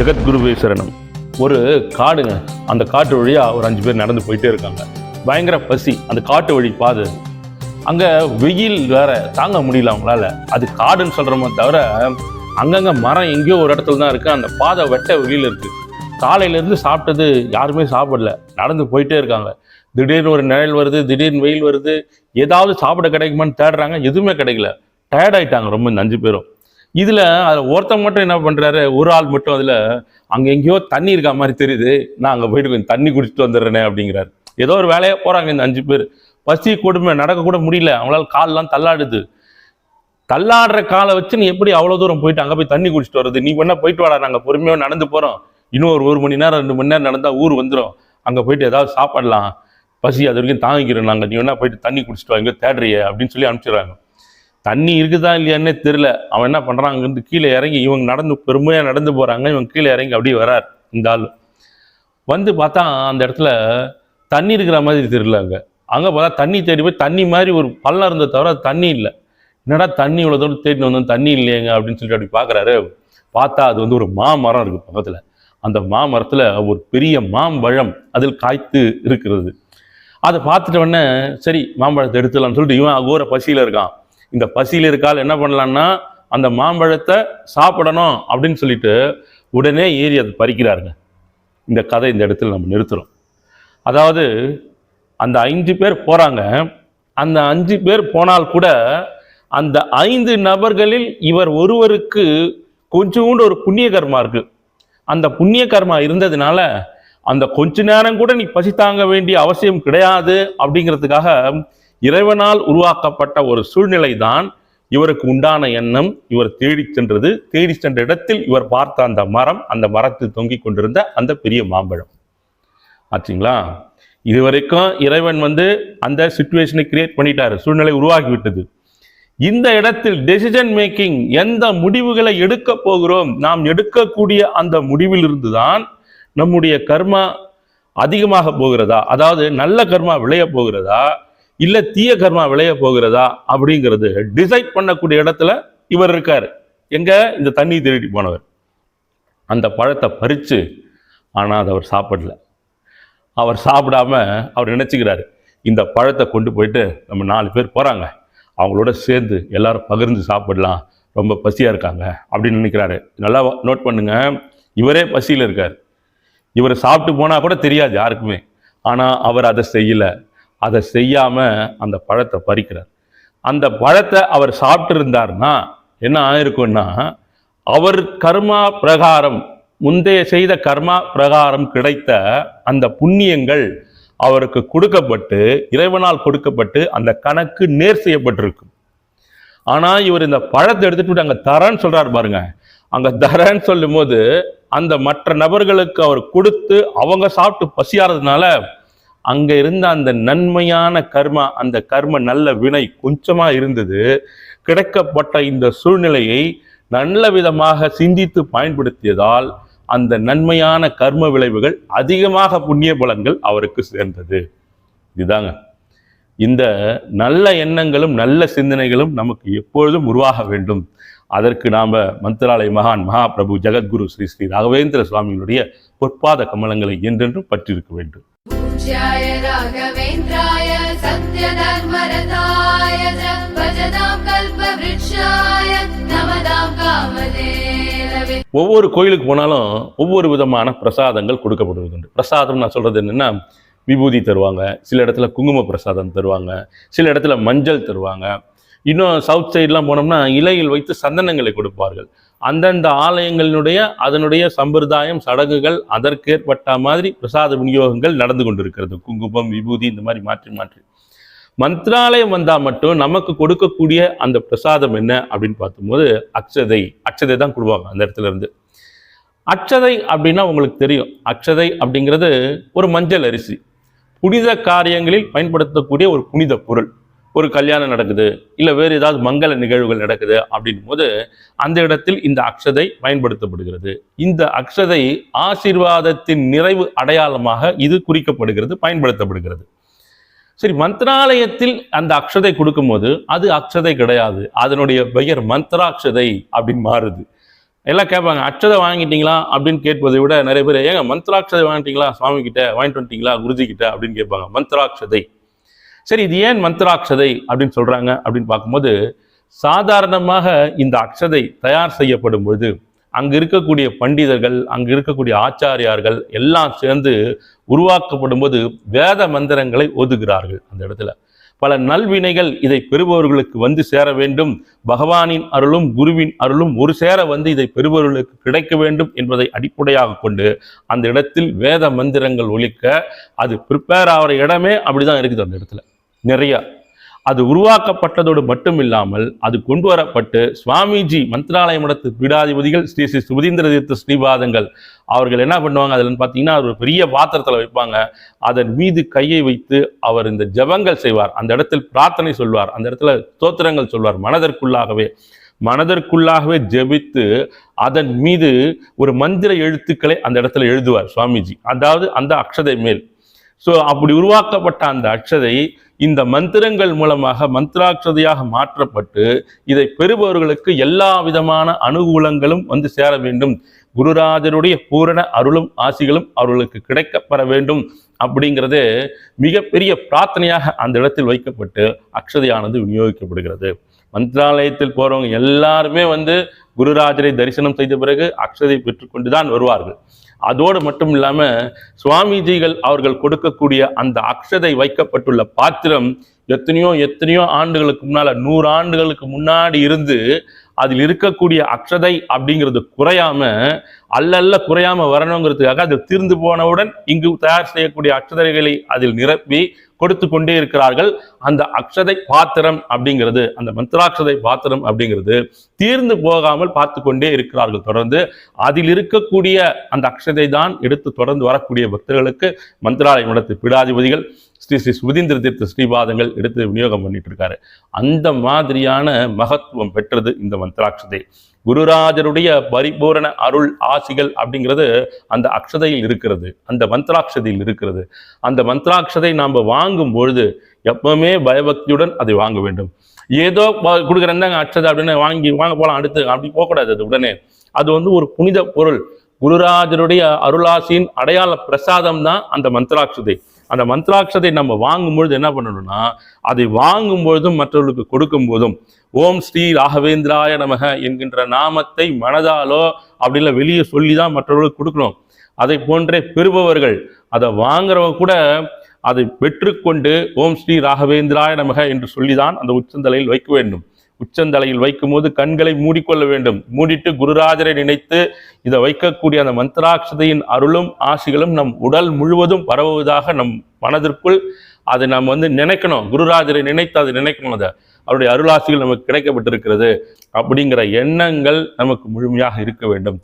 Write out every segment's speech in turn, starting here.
ஜெகத்குருவே சரணம். ஒரு காடுங்க அந்த காட்டு வழியாக ஒரு அஞ்சு பேர் நடந்து போயிட்டே இருக்காங்க. பயங்கர பசி அந்த காட்டு வழி பாது. அங்கே வெயில் வேற தாங்க முடியல அவங்களால. அது காடுன்னு சொல்றோமோ தவிர அங்கங்கே மரம் எங்கேயோ ஒரு இடத்துல தான் இருக்குது அந்த பாதை வெட்ட வெளியில் இருக்குது காலையிலேருந்து சாப்பிட்டது யாருமே சாப்பிடல. நடந்து போயிட்டே இருக்காங்க. திடீர்னு ஒரு நிழல் வருது திடீர்னு வெயில் வருது. ஏதாவது சாப்பிட கிடைக்குமான்னு தேடுறாங்க. எதுவுமே கிடைக்கல. டயர்டாயிட்டாங்க ரொம்ப இந்த அஞ்சு பேரும். இதில் அதில் ஒருத்தன் மட்டும் என்ன பண்ணுறாரு ஒரு ஆள் மட்டும் அதில் அங்கே எங்கேயோ தண்ணி இருக்க மாதிரி தெரியுது. நான் அங்கே போயிட்டு கொஞ்சம் தண்ணி குடிச்சிட்டு வந்துடுறேனே அப்படிங்கிறாரு. ஏதோ ஒரு வேலையாக போகிறாங்க இந்த அஞ்சு பேர். பசி கொடுமை நடக்கக்கூட முடியல. அவங்களால கால்லாம் தள்ளாடுது. தள்ளாடுற காலை வச்சு நீ எப்படி அவ்வளோ தூரம் போயிட்டு அங்கே போய் தண்ணி குடிச்சிட்டு வர்றது? நீ வேணா போயிட்டு வாடா. நாங்கள் பொறுமையாக நடந்து போகிறோம் இன்னும் ஒரு ஒரு மணி நேரம் ரெண்டு மணி நேரம் நடந்தால் ஊர் வந்துடும் அங்கே போயிட்டு ஏதாவது சாப்பிடலாம். பசி அது வரைக்கும் தாங்கிக்கிறோம் நாங்கள் நீ வேணா போயிட்டு தண்ணி குடிச்சிட்டு வாங்க தேடுறிய அப்படின்னு சொல்லி அனுப்பிச்சிடுறாங்க. தண்ணி இருக்குதா இல்லையான்னே தெரில அவன் என்ன பண்ணுறான் அங்கேருந்து கீழே இறங்கி இவங்க நடந்து பெருமையாக நடந்து போகிறாங்க இவங்க கீழே இறங்கி அப்படியே வரார் இந்த ஆள். வந்து பார்த்தா அந்த இடத்துல தண்ணி இருக்கிற மாதிரி தெரியல அங்கே. அங்கே பார்த்தா தண்ணி தேடி போய் தண்ணி மாதிரி ஒரு பள்ளம் இருந்த தவிர அது தண்ணி இல்லை. என்னடா தண்ணி இவ்வளோ தூரம் தேடி வந்தோம் தண்ணி இல்லையங்க அப்படின்னு சொல்லிட்டு அப்படி பார்க்குறாரு. பார்த்தா அது வந்து ஒரு மாமரம் இருக்குது பக்கத்தில். அந்த மாமரத்தில் ஒரு பெரிய மாம்பழம் அதில் காய்த்து இருக்கிறது. அதை பார்த்துட்ட உடனே சரி மாம்பழத்தை எடுத்துடலாம்னு சொல்லிட்டு இவன் அகோர பசியில் இருக்கான். இந்த பசியில் இருக்கால் என்ன பண்ணலான்னா அந்த மாம்பழத்தை சாப்பிடணும் அப்படின்னு சொல்லிட்டு உடனே ஏறி அதை பறிக்கிறாருங்க. இந்த கதை இந்த இடத்துல நம்ம நிறுத்துறோம். அதாவது அந்த ஐந்து பேர் போகிறாங்க அந்த அஞ்சு பேர் போனால் கூட அந்த ஐந்து நபர்களில் இவர் ஒருவருக்கு கொஞ்சோண்டு ஒரு புண்ணிய கர்மா இருக்கு. அந்த புண்ணிய கர்மா இருந்ததுனால அந்த கொஞ்ச நேரம் கூட நீ பசி தாங்க வேண்டிய அவசியம் கிடையாது அப்படிங்கிறதுக்காக இறைவனால் உருவாக்கப்பட்ட ஒரு சூழ்நிலை தான் இவருக்கு உண்டான எண்ணம். இவர் தேடி சென்றது. தேடி சென்ற இடத்தில் இவர் பார்த்த அந்த மரம் அந்த மரத்தில் தொங்கிக் கொண்டிருந்த அந்த பெரிய மாம்பழம். ஆச்சுங்களா? இதுவரைக்கும் இறைவன் வந்து அந்த சுச்சுவேஷனை கிரியேட் பண்ணிட்டாரு. சூழ்நிலை உருவாகி விட்டது இந்த இடத்தில் டெசிஷன் மேக்கிங் எந்த முடிவுகளை எடுக்க போகிறோம் நாம் எடுக்கக்கூடிய அந்த முடிவிலிருந்து தான் நம்முடைய கர்மா அதிகமாக போகிறதா? அதாவது நல்ல கர்மா விளைய போகிறதா? இல்ல தீய கர்மா விளைய போகிறதா அப்படிங்கிறது டிசைட் பண்ணக்கூடிய இடத்துல இவர் இருக்காரு. எங்க? இந்த தண்ணி திருடி போனவர். அந்த பழத்தை பறித்து ஆனால் அதை அவர் சாப்பிடல. அவர் சாப்பிடாம அவர் நினச்சிக்கிறாரு இந்த பழத்தை கொண்டு போயிட்டு நம்ம நாலு பேர் போகிறாங்க அவங்களோட சேர்ந்து எல்லாரும் பகிர்ந்து சாப்பிடலாம். ரொம்ப பசியாக இருக்காங்க அப்படின்னு நினைக்கிறாரு. நல்லா நோட் பண்ணுங்க. இவரே பசியில் இருக்கார். இவர் சாப்பிட்டு போனால் கூட தெரியாது யாருக்குமே. ஆனால் அவர் அதை செய்யல. அதை செய்யாமல் அந்த பழத்தை பறிக்கிறார். அந்த பழத்தை அவர் சாப்பிட்டுருந்தாருன்னா என்ன ஆயிருக்கும்னா அவர் கர்மா பிரகாரம் முந்தைய செய்த கர்மா பிரகாரம் கிடைத்த அந்த புண்ணியங்கள் அவருக்கு கொடுக்கப்பட்டு இறைவனால் கொடுக்கப்பட்டு அந்த கணக்கு நேர் செய்யப்பட்டிருக்கும். ஆனால் இவர் இந்த பழத்தை எடுத்துட்டு அங்கே தரேன்னு சொல்கிறார் பாருங்க. அங்கே தரேன்னு சொல்லும் போது அந்த மற்ற நபர்களுக்கு அவர் கொடுத்து அவங்க சாப்பிட்டு பசியாறதுனால அங்கே இருந்த அந்த நன்மையான கர்மா அந்த கர்ம நல்ல வினை கொஞ்சமாக இருந்தது. கிடைக்கப்பட்ட இந்த சூழ்நிலையை நல்ல விதமாக சிந்தித்து பயன்படுத்தியதால் அந்த நன்மையான கர்ம விளைவுகள் அதிகமாக புண்ணிய பலன்கள் அவருக்கு சேர்ந்தது. இதுதாங்க. இந்த நல்ல எண்ணங்களும் நல்ல சிந்தனைகளும் நமக்கு எப்பொழுதும் உருவாக வேண்டும். அதற்கு நாம் மந்திராலய மகான் மகாபிரபு ஜெகத்குரு ஸ்ரீ ஸ்ரீ ராகவேந்திர சுவாமிகளுடைய பொற்பாத கமலங்களை என்றென்றும் பற்றிருக்க வேண்டும். ஒவ்வொரு கோயிலுக்கு போனாலும் ஒவ்வொரு விதமான பிரசாதங்கள் கொடுக்கப்படுவதுண்டு. பிரசாதம் நான் சொல்கிறது என்னென்னா விபூதி தருவாங்க சில இடத்துல குங்கும பிரசாதம் தருவாங்க சில இடத்துல மஞ்சள் தருவாங்க இன்னும் சவுத் சைட்லாம் போனோம்னா இலையில் வைத்து சந்தனங்களை கொடுப்பார்கள். அந்தந்த ஆலயங்களினுடைய அதனுடைய சம்பிரதாயம் சடங்குகள் அதற்கேற்பட்ட மாதிரி பிரசாத விநியோகங்கள் நடந்து கொண்டிருக்கிறது. குங்குமம் விபூதி இந்த மாதிரி மாற்றி மாற்றி. மந்திராலயம் வந்தால் மட்டும் நமக்கு கொடுக்கக்கூடிய அந்த பிரசாதம் என்ன அப்படின்னு பார்க்கும்போது அக்ஷதை அக்ஷதை தான் கொடுப்பாங்க அந்த இடத்துல இருந்து. அக்ஷதை அப்படின்னா உங்களுக்கு தெரியும். அக்ஷதை அப்படிங்கிறது ஒரு மஞ்சள் அரிசி. புனித காரியங்களில் பயன்படுத்தக்கூடிய ஒரு புனித பொருள். ஒரு கல்யாணம் நடக்குது இல்லை வேறு ஏதாவது மங்கள நிகழ்வுகள் நடக்குது அப்படின் போது அந்த இடத்தில் இந்த அக்ஷதை பயன்படுத்தப்படுகிறது. இந்த அக்ஷதை ஆசீர்வாதத்தின் நிறைவு அடையாளமாக இது குறிக்கப்படுகிறது பயன்படுத்தப்படுகிறது. சரி மந்திராலயத்தில் அந்த அக்ஷதை கொடுக்கும்போது அது அக்ஷதை கிடையாது. அதனுடைய பெயர் மந்திராட்சதை அப்படின்னு மாறுது. எல்லாம் கேட்பாங்க அக்ஷதை வாங்கிட்டீங்களா? அப்படின்னு கேட்பதை விட நிறைய பேர் ஏங்க மந்திராட்சதை வாங்கிட்டீங்களா? சுவாமி கிட்ட வாங்கிட்டு வந்துட்டீங்களா? குருஜி கிட்ட அப்படின்னு கேட்பாங்க மந்திராட்சதை சரி இது ஏன் மந்திராட்சதை அப்படின்னு சொல்கிறாங்க அப்படின்னு பார்க்கும்போது சாதாரணமாக இந்த அக்ஷதை தயார் செய்யப்படும் பொழுது அங்கு இருக்கக்கூடிய பண்டிதர்கள் அங்கு இருக்கக்கூடிய ஆச்சாரியார்கள் எல்லாம் சேர்ந்து உருவாக்கப்படும் போது வேத மந்திரங்களை ஒதுகிறார்கள் அந்த இடத்துல. பல நல்வினைகள் இதை பெறுபவர்களுக்கு வந்து சேர வேண்டும். பகவானின் அருளும் குருவின் அருளும் ஒரு சேர வந்து இதை பெறுபவர்களுக்கு கிடைக்க வேண்டும் என்பதை அடிப்படையாக கொண்டு அந்த இடத்தில் வேத மந்திரங்கள் ஒழிக்க அது ப்ரிப்பேர் ஆகிற இடமே அப்படிதான் இருக்குது அந்த இடத்துல. நிறையா அது உருவாக்கப்பட்டதோடு மட்டும் இல்லாமல் அது கொண்டு வரப்பட்டு சுவாமிஜி மந்திராலய மடத்து பீடாதிபதிகள் ஸ்ரீ ஸ்ரீ சுபதீந்திர தீர்த்த ஸ்ரீபாதங்கள் அவர்கள் என்ன பண்ணுவாங்க? அதில் பார்த்தீங்கன்னா ஒரு பெரிய பாத்திரத்தில் வைப்பாங்க. அதன் மீது கையை வைத்து அவர் இந்த ஜெபங்கள் செய்வார். அந்த இடத்தில் பிரார்த்தனை சொல்வார். அந்த இடத்துல தோத்திரங்கள் சொல்வார். மனதிற்குள்ளாகவே மனதிற்குள்ளாகவே ஜெபித்து அதன் மீது ஒரு மந்திர எழுத்துக்களை அந்த இடத்துல எழுதுவார் சுவாமிஜி. அதாவது அந்த அக்ஷதை மேல். ஸோ அப்படி உருவாக்கப்பட்ட அந்த அக்ஷதை இந்த மந்திரங்கள் மூலமாக மந்திராட்சதையாக மாற்றப்பட்டு இதை பெறுபவர்களுக்கு எல்லா விதமான அனுகூலங்களும் வந்து சேர வேண்டும். குருராஜருடைய பூரண அருளும் ஆசிகளும் அவர்களுக்கு கிடைக்கப்பெற வேண்டும் அப்படிங்கிறது மிகப்பெரிய பிரார்த்தனையாக அந்த இடத்தில் வைக்கப்பட்டு அக்ஷதையானது விநியோகிக்கப்படுகிறது. மந்திராலயத்தில் போகிறவங்க எல்லாருமே வந்து குருராஜரை தரிசனம் செய்த பிறகு அக்ஷதை பெற்றுக்கொண்டு தான் வருவார்கள். அதோடு மட்டும் இல்லாமல் சுவாமிஜிகள் அவர்கள் கொடுக்கக்கூடிய அந்த அக்ஷதை வைக்கப்பட்டுள்ள பாத்திரம் எத்தனையோ எத்தனையோ ஆண்டுகளுக்கு முன்னால் நூறு ஆண்டுகளுக்கு முன்னாடி இருந்து அதில் இருக்கக்கூடிய அக்ஷதை அப்படிங்கிறது குறையாம அல்லல்ல குறையாம வரணுங்கிறதுக்காக அது தீர்ந்து போனவுடன் இங்கு தயார் செய்யக்கூடிய அக்ஷதைகளை அதில் நிரப்பி கொடுத்து கொண்டே இருக்கிறார்கள். அந்த அக்ஷதை பாத்திரம் அப்படிங்கிறது அந்த மந்திராட்சதை பாத்திரம் அப்படிங்கிறது தீர்ந்து போகாமல் பார்த்து கொண்டே இருக்கிறார்கள். தொடர்ந்து அதில் இருக்கக்கூடிய அந்த அக்ஷதை தான் எடுத்து தொடர்ந்து வரக்கூடிய பக்தர்களுக்கு மந்திராலயம் மடத்து பீடாதிபதிகள் ஸ்ரீ ஸ்ரீ சுதீந்திர தீர்த்த ஸ்ரீபாதங்கள் எடுத்து விநியோகம் பண்ணிட்டு இருக்காரு அந்த மாதிரியான மகத்துவம் பெற்றது இந்த மந்திராட்சதை. குருராஜருடைய பரிபூரண அருள் ஆசிகள் அப்படிங்கிறது அந்த அக்ஷதையில் இருக்கிறது. அந்த மந்திராட்சதையில் இருக்கிறது. அந்த மந்திராட்சதை நாம் வாங்கும் பொழுது எப்பவுமே பயபக்தியுடன் அதை வாங்க வேண்டும். ஏதோ ப- தாங்க அக்ஷதை அப்படின்னு வாங்கி வாங்க போகலாம் அடுத்து அப்படி போகக்கூடாது அது உடனே. அது வந்து ஒரு புனித பொருள். குருராஜருடைய அருளாசியின் அடையாள பிரசாதம் தான் அந்த மந்திராட்சதை. அந்த மந்திராட்சதை நம்ம வாங்கும்பொழுது என்ன பண்ணணும்னா அதை வாங்கும் பொழுதும் மற்றவர்களுக்கு கொடுக்கும் போதும் ஓம் ஸ்ரீ ராகவேந்திராய நமக என்கின்ற நாமத்தை மனதாலோ அப்படிலாம் வெளியே சொல்லி தான் மற்றவர்களுக்கு கொடுக்கணும். அதை போன்றே பெறுபவர்கள் அதை வாங்குறவங்க கூட அதை பெற்றுக்கொண்டு ஓம் ஸ்ரீ ராகவேந்திராய நமக என்று சொல்லிதான் அந்த உச்சந்தலையில் வைக்க வேண்டும். உச்சந்தலையில் வைக்கும்போது கண்களை மூடிக்கொள்ள வேண்டும். மூடிட்டு குருராஜரை நினைத்து இதை வைக்கக்கூடிய அந்த மந்திராட்சதையின் அருளும் ஆசிகளும் நம் உடல் முழுவதும் பரவுவதாக நம் மனதிற்குள் அதை நாம் வந்து நினைக்கணும். குருராஜரை நினைத்து அதை நினைக்கணும். அதை அவருடைய அருளாசிகள் நமக்கு கிடைக்கப்பட்டிருக்கிறது அப்படிங்கிற எண்ணங்கள் நமக்கு முழுமையாக இருக்க வேண்டும்.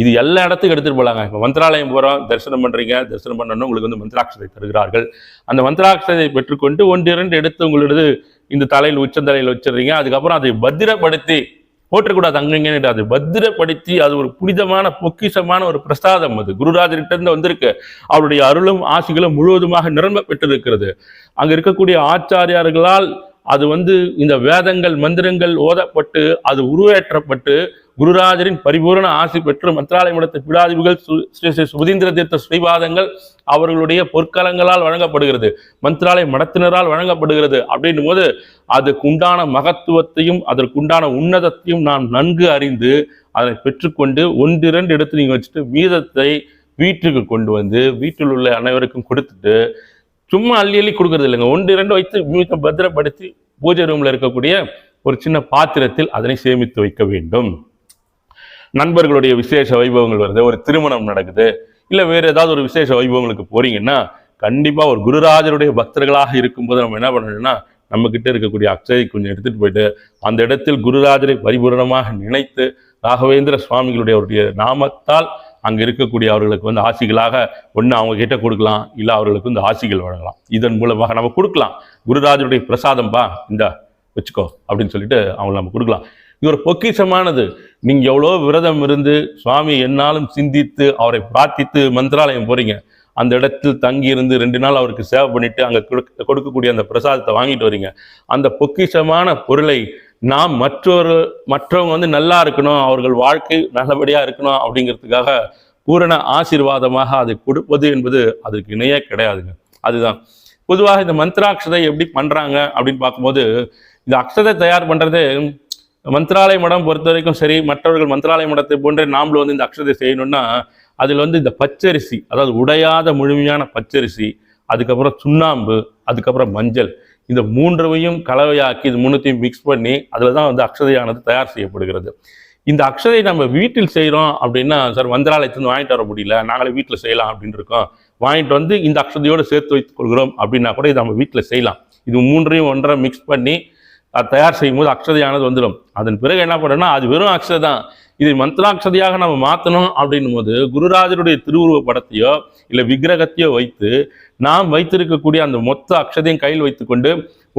இது எல்லா இடத்துக்கும் எடுத்துகிட்டு போகலாங்க இப்போ மந்திராலயம் போகிறோம் தரிசனம் பண்ணுறீங்க தரிசனம் பண்ணணும் உங்களுக்கு வந்து மந்திராட்சதை தருகிறார்கள். அந்த மந்திராட்சதை பெற்றுக்கொண்டு ஒன்று இரண்டு எடுத்து உங்களது இந்த தலையில் உச்சந்தலையில் வச்சிடுறீங்க. அதுக்கப்புறம் அதை பத்திரப்படுத்தி போற்றக்கூடாது அங்கங்கன்னு அதை பத்திரப்படுத்தி அது ஒரு புனிதமான பொக்கிஷமான ஒரு பிரசாதம் அது. குருராஜர்கிட்டருந்து வந்திருக்கு. அவருடைய அருளும் ஆசிகளும் முழுவதுமாக நிரம்ப பெற்றிருக்கிறது. அங்கே இருக்கக்கூடிய ஆச்சாரியார்களால் அது வந்து இந்த வேதங்கள் மந்திரங்கள் ஓதப்பட்டு அது உருவேற்றப்பட்டு குருராஜரின் பரிபூரண ஆசி பெற்று மந்திராலய மடத்து பீடாதிபதிகள் ஸ்ரீ ஸ்ரீ சுபதீந்திர தீர்த்த ஸ்ரீபாதங்கள் அவர்களுடைய பொற்கலங்களால் வழங்கப்படுகிறது. மந்திராலய மடத்தினரால் வழங்கப்படுகிறது. அப்படின்னும் போது அதுக்கு உண்டான மகத்துவத்தையும் அதற்குண்டான உன்னதத்தையும் நாம் நன்கு அறிந்து அதை பெற்றுக்கொண்டு ஒன்றிரண்டு எடுத்து நீங்கள் வச்சுட்டு மீதத்தை வீட்டுக்கு கொண்டு வந்து வீட்டில் உள்ள அனைவருக்கும் கொடுத்துட்டு சும்மா அள்ளி அள்ளி கொடுக்கறது இல்லைங்க. ஒன்று இரண்டு வைத்து மீதம் பத்திரப்படுத்தி பூஜை ரூமில் இருக்கக்கூடிய ஒரு சின்ன பாத்திரத்தில் அதனை சேமித்து வைக்க வேண்டும். நண்பர்களுடைய விசேஷ வைபவங்கள் வருது ஒரு திருமணம் நடக்குது இல்லை வேறு ஏதாவது ஒரு விசேஷ வைபவங்களுக்கு போறீங்கன்னா கண்டிப்பாக ஒரு குருராஜருடைய பக்தர்களாக இருக்கும்போது நம்ம என்ன பண்ணணும்னா நம்மக்கிட்ட இருக்கக்கூடிய அக்ஷயை கொஞ்சம் எடுத்துகிட்டு போயிட்டு அந்த இடத்தில் குருராஜரை பரிபூரணமாக நினைத்து ராகவேந்திர சுவாமிகளுடைய அவருடைய நாமத்தால் அங்கே இருக்கக்கூடிய அவர்களுக்கு வந்து ஆசிகளாக ஒன்று அவங்க கிட்ட கொடுக்கலாம் இல்லை அவர்களுக்கு வந்து ஆசிகள் வழங்கலாம். இதன் மூலமாக நம்ம கொடுக்கலாம். குருராஜருடைய பிரசாதம்பா இந்த வச்சுக்கோ அப்படின்னு சொல்லிட்டு அவங்களை நம்ம கொடுக்கலாம். இது ஒரு பொக்கிஷமானது. நீங்க எவ்வளோ விரதம் இருந்து சுவாமி என்னாலும் சிந்தித்து அவரை பிரார்த்தித்து மந்திராலயம் போறீங்க. அந்த இடத்தில் தங்கி இருந்து ரெண்டு நாள் அவருக்கு சேவை பண்ணிட்டு அங்கே கொடுக்கக்கூடிய அந்த பிரசாதத்தை வாங்கிட்டு வரீங்க. அந்த பொக்கிஷமான பொருளை நாம் மற்றொரு மற்றவங்க வந்து நல்லா இருக்கணும் அவர்கள் வாழ்க்கை நல்லபடியா இருக்கணும் அப்படிங்கிறதுக்காக பூரண ஆசீர்வாதமாக அதை கொடுப்பது என்பது அதுக்கு இணையே கிடையாதுங்க. அதுதான். பொதுவாக இந்த மந்திராட்சதை எப்படி பண்றாங்க அப்படின்னு பார்க்கும்போது இந்த அக்ஷதை தயார் பண்றது மந்திராலய மடம் பொறுத்த வரைக்கும் சரி மற்றவர்கள் மந்திராலய மடத்தை போன்ற நாமளும் வந்து இந்த அக்ஷதை செய்யணும்னா அதில் வந்து இந்த பச்சரிசி அதாவது உடையாத முழுமையான பச்சரிசி அதுக்கப்புறம் சுண்ணாம்பு அதுக்கப்புறம் மஞ்சள் இந்த மூன்றையும் கலவையாக்கி இது மூணுத்தையும் மிக்ஸ் பண்ணி அதில் தான் வந்து அக்ஷதையானது தயார் செய்யப்படுகிறது. இந்த அக்ஷதை நம்ம வீட்டில் செய்கிறோம் அப்படின்னா சார் மந்திராலயத்துலேருந்து வாங்கிட்டு வர முடியல நாங்களே வீட்டில் செய்யலாம் அப்படின்னு இருக்கோம். வாங்கிட்டு வந்து இந்த அக்ஷதையோடு சேர்த்து வைத்துக் கொள்கிறோம் அப்படின்னா கூட இதை நம்ம வீட்டில் செய்யலாம். இது மூன்றையும் ஒன்றரை மிக்ஸ் பண்ணி அது தயார் செய்யும்போது அக்ஷதையானது வந்துடும். அதன் பிறகு என்ன பண்ணணும்னா அது வெறும் அக்ஷதை தான் இதை மந்திராட்சதையாக நம்ம மாற்றணும் அப்படின்னும் போது குருராஜருடைய திருவுருவ படத்தையோ இல்லை விக்கிரகத்தையோ வைத்து நாம் வைத்திருக்கக்கூடிய அந்த மொத்த அக்ஷதையும் கையில் வைத்துக்கொண்டு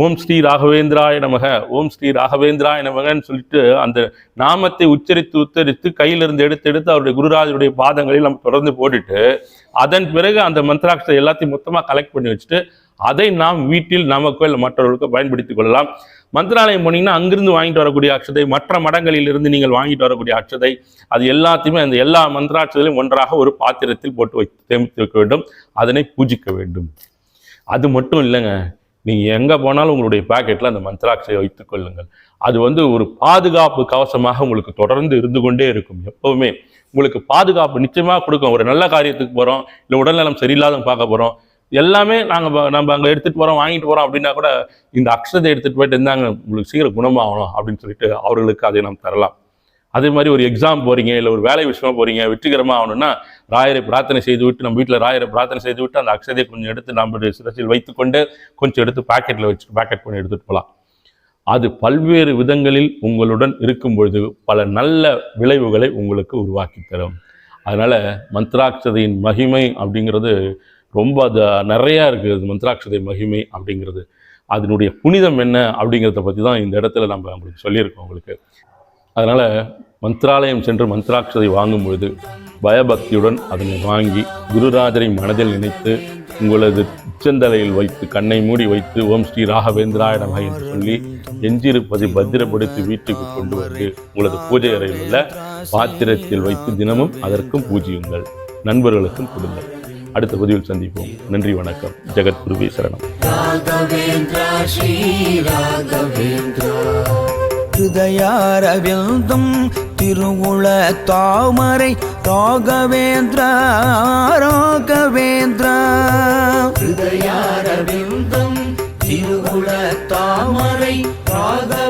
ஓம் ஸ்ரீ ராகவேந்திராய நமக ஓம் ஸ்ரீ ராகவேந்திராய நமகன்னு சொல்லிட்டு அந்த நாமத்தை உச்சரித்து உச்சரித்து கையிலிருந்து எடுத்து எடுத்து அவருடைய குருராஜருடைய பாதங்களில் நம்ம தொடர்ந்து போட்டுட்டு அதன் பிறகு அந்த மந்திராட்சதை எல்லாத்தையும் மொத்தமாக கலெக்ட் பண்ணி வச்சுட்டு அதை நாம் வீட்டில் நமக்கோ இல்லை மற்றவர்களுக்கோ பயன்படுத்திக் கொள்ளலாம். மந்திராலயம் போனீங்கன்னா அங்கிருந்து வாங்கிட்டு வரக்கூடிய அக்ஷதை மற்ற மடங்களில் இருந்து நீங்கள் வாங்கிட்டு வரக்கூடிய அக்ஷதை அது எல்லாத்தையுமே அந்த எல்லா மந்திராட்சதையும் ஒன்றாக ஒரு பாத்திரத்தில் போட்டு வைத்து சேமித்து வைக்க வேண்டும் அதனை பூஜிக்க வேண்டும். அது மட்டும் இல்லைங்க. நீங்கள் எங்கே போனாலும் உங்களுடைய பாக்கெட்டில் அந்த மந்திராட்சையை வைத்துக் கொள்ளுங்கள். அது வந்து ஒரு பாதுகாப்பு கவசமாக உங்களுக்கு தொடர்ந்து இருந்து கொண்டே இருக்கும். எப்பவுமே உங்களுக்கு பாதுகாப்பு நிச்சயமாக கொடுக்கும். ஒரு நல்ல காரியத்துக்கு போகிறோம் இல்லை உடல்நலம் சரியில்லாத பார்க்க போகிறோம் எல்லாமே நாங்கள் நம்ம அங்கே எடுத்துகிட்டு போகிறோம் வாங்கிட்டு போகிறோம் அப்படின்னா கூட இந்த அக்ஷதை எடுத்துகிட்டு போயிட்டு இருந்தாங்க உங்களுக்கு சீக்கிரம் குணமாகணும் அப்படின்னு சொல்லிட்டு அவர்களுக்கு அதை நாம் தரலாம். அதே மாதிரி ஒரு எக்ஸாம் போகிறீங்க இல்லை ஒரு வேலை விஷயமா போகிறீங்க வெற்றிகரமாக ஆகணும்னா ராயரை பிரார்த்தனை செய்து விட்டு நம்ம வீட்டில் ராயரை பிரார்த்தனை செய்து விட்டு அந்த அக்ஷதையை கொஞ்சம் எடுத்து நம்மளுடைய சிரசில் வைத்துக்கொண்டு கொஞ்சம் எடுத்து பாக்கெட்டில் வச்சு பேக்கெட் பண்ணி எடுத்துகிட்டு போகலாம் அது பல்வேறு விதங்களில் உங்களுடன் இருக்கும் பொழுது பல நல்ல விளைவுகளை உங்களுக்கு உருவாக்கி தரும். அதனால் மந்த்ராட்சதையின் மகிமை அப்படிங்கிறது ரொம்ப அது நிறையா இருக்குது மந்திராட்சதை மகிமை அப்படிங்கிறது. அதனுடைய புனிதம் என்ன அப்படிங்கிறத பற்றி தான் இந்த இடத்துல நம்ம உங்களுக்கு சொல்லியிருக்கோம் உங்களுக்கு. அதனால் மந்திராலயம் சென்று மந்திராட்சதை வாங்கும் பொழுது பயபக்தியுடன் அதனை வாங்கி குருராஜரை மனதில் நினைத்து உங்களது உச்சந்தலையில் வைத்து கண்ணை மூடி வைத்து ஓம் ஸ்ரீ ராகவேந்திராய நமக என்று சொல்லி எஞ்சிருப்பதை பத்திரப்படுத்தி வீட்டுக்கு கொண்டு வந்து உங்களது பூஜை அறையில் உள்ள பாத்திரத்தில் வைத்து தினமும் அதற்கும் பூஜியுங்கள். நண்பர்களுக்கும் கொடுங்கள். அடுத்த பதிவில் சந்திப்போம். நன்றி வணக்கம். ஜெகத்குருவே சரணம். ஹிருதயாரவிந்தம் திருவுள தாமரை ராகவேந்திர ராகவேந்திர. ஹிருதயாரவிந்தம் திருவுள தாமரை ராகவேந்திர.